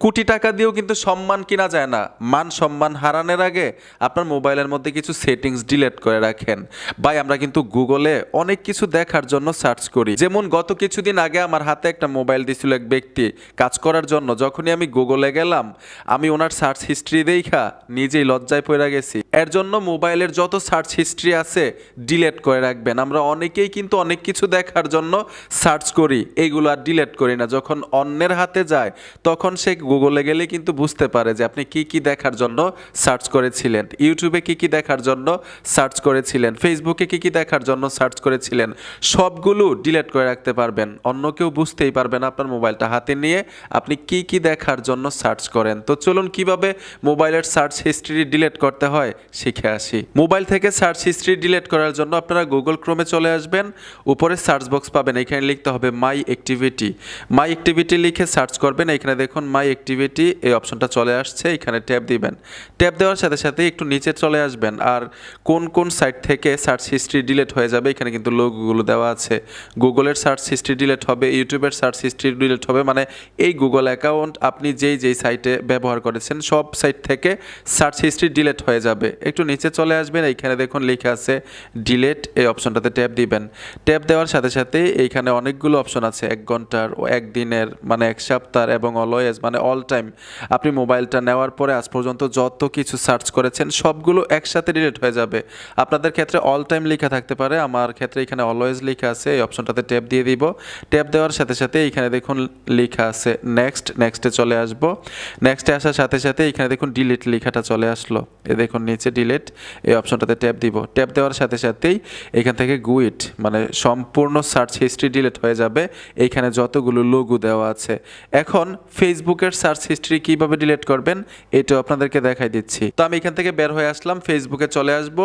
কোটি টাকা দিয়েও কিন্তু সম্মান কিনা যায় না। মান সম্মান হারানোর আগে আপনার মোবাইলের মধ্যে কিছু সেটিংস ডিলেট করে রাখেন। ভাই, আমরা কিন্তু গুগলে অনেক কিছু দেখার জন্য সার্চ করি। যেমন গত কিছুদিন আগে আমার হাতে একটা মোবাইল দিছিল এক ব্যক্তি কাজ করার জন্য। যখনই আমি গুগলে গেলাম, আমি ওনার সার্চ হিস্ট্রি দেখা নিজেই লজ্জায় পড়ে গেছি। এর জন্য মোবাইলের যত সার্চ হিস্ট্রি আছে, ডিলেট করে রাখবেন। আমরা অনেকেই কিন্তু অনেক কিছু দেখার জন্য সার্চ করি এইগুলো আর ডিলেট করি না। যখন অন্যের হাতে যায়, তখন সে গুগলে গেলে কিন্তু বুঝতে পারে যে আপনি কি কি দেখার জন্য সার্চ করেছিলেন। ইউটিউবে কি কি দেখার জন্য সার্চ করেছিলেন। ফেসবুকে কি কি দেখার জন্য সার্চ করেছিলেন। সবগুলো ডিলেট করে রাখতে পারবেন। অন্য কেউ বুঝতেই পারবে না আপনার মোবাইলটা হাতে নিয়ে আপনি কি কি দেখার জন্য সার্চ করেন। তো চলুন কীভাবে মোবাইলের সার্চ হিস্ট্রি ডিলেট করতে হয় শিখে আসি। মোবাইল থেকে সার্চ হিস্ট্রি ডিলিট করার জন্য আপনারা গুগল ক্রোমে চলে আসবেন, উপরে সার্চ বক্স পাবেন, এখানে লিখতে হবে মাই অ্যাক্টিভিটি। মাই অ্যাক্টিভিটি লিখে সার্চ করবেন, এখানে দেখুন মাই অ্যাক্টিভিটি, এই অপশনটা চলে আসছে, এখানে ট্যাব দিবেন। ট্যাব দেওয়ার সাথে সাথে একটু নিচে চলে আসবেন, আর কোন কোন সাইট থেকে সার্চ হিস্ট্রি ডিলিট হয়ে যাবে, এখানে কিন্তু লোকগুলো দেওয়া আছে। গুগলের সার্চ হিস্ট্রি ডিলিট হবে, ইউটিউবের সার্চ হিস্ট্রি ডিলিট হবে মানে এই গুগল অ্যাকাউন্ট আপনি যেই যেই সাইটে ব্যবহার করেছেন, সব সাইট থেকে সার্চ হিস্ট্রি ডিলিট হয়ে যাবে। একটু নিচে চলে আসবেন, এইখানে দেখুন লেখা আছে ডিলেট এই অপশনটাতে ট্যাব দিবেন। ট্যাব দেওয়ার সাথে সাথে এইখানে অনেকগুলো অপশন আছে, এক ঘণ্টার ও একদিনের মানে এক সপ্তাহ এবং অলওয়েজ মানে অল টাইম আপনি মোবাইলটা নেওয়ার পরে আজ পর্যন্ত যত কিছু সার্চ করেছেন, সবগুলো একসাথে ডিলিট হয়ে যাবে। আপনাদের ক্ষেত্রে অল টাইম লেখা থাকতে পারে, আমার ক্ষেত্রে এখানে অলওয়েজ লেখা আছে, এই অপশনটাতে ট্যাব দিয়ে দিব। ট্যাব দেওয়ার সাথে সাথে এখানে দেখুন লেখা আছে নেক্সট নেক্সটে চলে আসব। নেক্সটে আসার সাথে সাথে এখানে দেখুন ডিলিট লেখাটা চলে আসলো। এ দেখুন ডিলিট এই অপশনটাতে ট্যাব দিব। ট্যাব দেওয়ার সাথে সাথেই এখান থেকে গুইট মানে সম্পূর্ণ সার্চ হিস্ট্রি ডিলেট হয়ে যাবে। এইখানে যতগুলো লোগো দেওয়া আছে। এখন ফেসবুকের সার্চ হিস্ট্রি কীভাবে ডিলেট করবেন, এটাও আপনাদেরকে দেখাই দিচ্ছি। তো আমি এখান থেকে বের হয়ে আসলাম ফেসবুকে চলে আসব।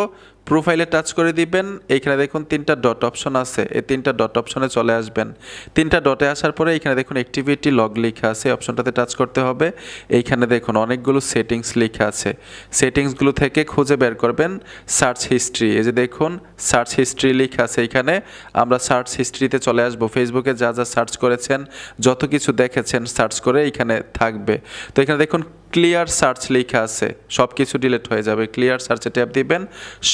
প্রোফাইলে টাচ করে দিবেন। এইখানে দেখুন তিনটা ডট অপশন আছে। এই তিনটা ডট অপশনে চলে আসবেন। তিনটা ডটে আসার পরে এখানে দেখুন অ্যাক্টিভিটি লগ লেখা আছে অপশনটাতে টাচ করতে হবে। এইখানে দেখুন অনেকগুলো সেটিংস লেখা আছে। সেটিংসগুলো থেকে খুঁজে বের করবেন সার্চ হিস্ট্রি এই যে দেখুন সার্চ হিস্ট্রি লেখা আছে এখানে। আমরা সার্চ হিস্ট্রিতে চলে আসব। ফেসবুকে যা যা সার্চ করেছেন, যত কিছু দেখেছেন সার্চ করে এখানে থাকবে। তো এখানে দেখুন ক্লিয়ার সার্চ লেখা আছে সব কিছু ডিলিট হয়ে যাবে। ক্লিয়ার সার্চে ট্যাপ দিবেন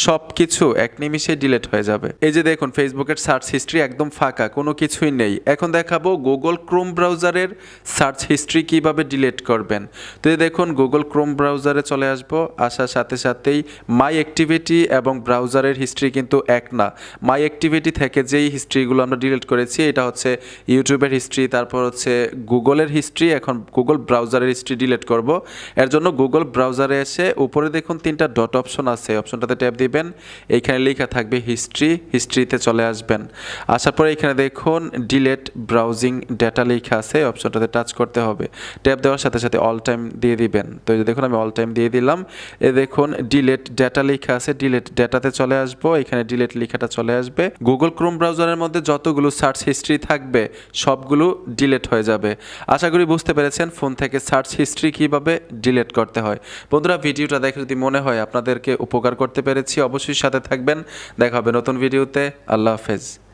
সব কিছু এক নিমিষে ডিলিট হয়ে যাবে। এই যে দেখুন ফেসবুকের সার্চ হিস্ট্রি একদম ফাঁকা, কোনো কিছুই নেই। এখন দেখাবো গুগল ক্রোম ব্রাউজারের সার্চ হিস্ট্রি কীভাবে ডিলিট করবেন। তো এই দেখুন গুগল ক্রোম ব্রাউজারে চলে আসব, আসার সাথে সাথেই মাই অ্যাক্টিভিটি এবং ব্রাউজারের হিস্ট্রি কিন্তু এক না। মাই অ্যাক্টিভিটি থেকে যেই হিস্ট্রিগুলো আমরা ডিলিট করেছি, এটা হচ্ছে ইউটিউবের হিস্ট্রি তারপর হচ্ছে গুগলের হিস্ট্রি এখন গুগল ব্রাউজারের হিস্ট্রি ডিলিট করব। এর জন্য গুগল ব্রাউজারে এসে উপরে দেখুন তিনটা ডট অপশন আছে। অপশনটাতে ট্যাপ দিবেন। এইখানে লেখা থাকবে হিস্ট্রি হিস্ট্রিতে চলে আসবেন। আসার পরে এখানে দেখুন ডিলেট ব্রাউজিং ডেটা লেখা আছে। অপশনটাতে টাচ করতে হবে। ট্যাপ দেওয়ার সাথে সাথে অল টাইম দিয়ে দিবেন। তো দেখুন আমি অল টাইম দিয়ে দিলাম। এ দেখুন ডিলেট ডেটা লেখা আছে। ডিলেট ডেটাতে চলে আসব। এখানে ডিলেট লেখাটা চলে আসবে। গুগল ক্রোম ব্রাউজারের মধ্যে যতগুলো সার্চ হিস্ট্রি থাকবে, সবগুলো ডিলেট হয়ে যাবে। আশা করি বুঝতে পেরেছেন। ফোন থেকে সার্চ হিস্ট্রি কীভাবে ডিলিট করতে হয়। বন্ধুরা, ভিডিওটা দেখে যদি মনে হয় আপনাদেরকে উপকার করতে পেরেছি, অবশ্যই সাথে থাকবেন। দেখা হবে নতুন ভিডিওতে। আল্লাহ হাফেজ।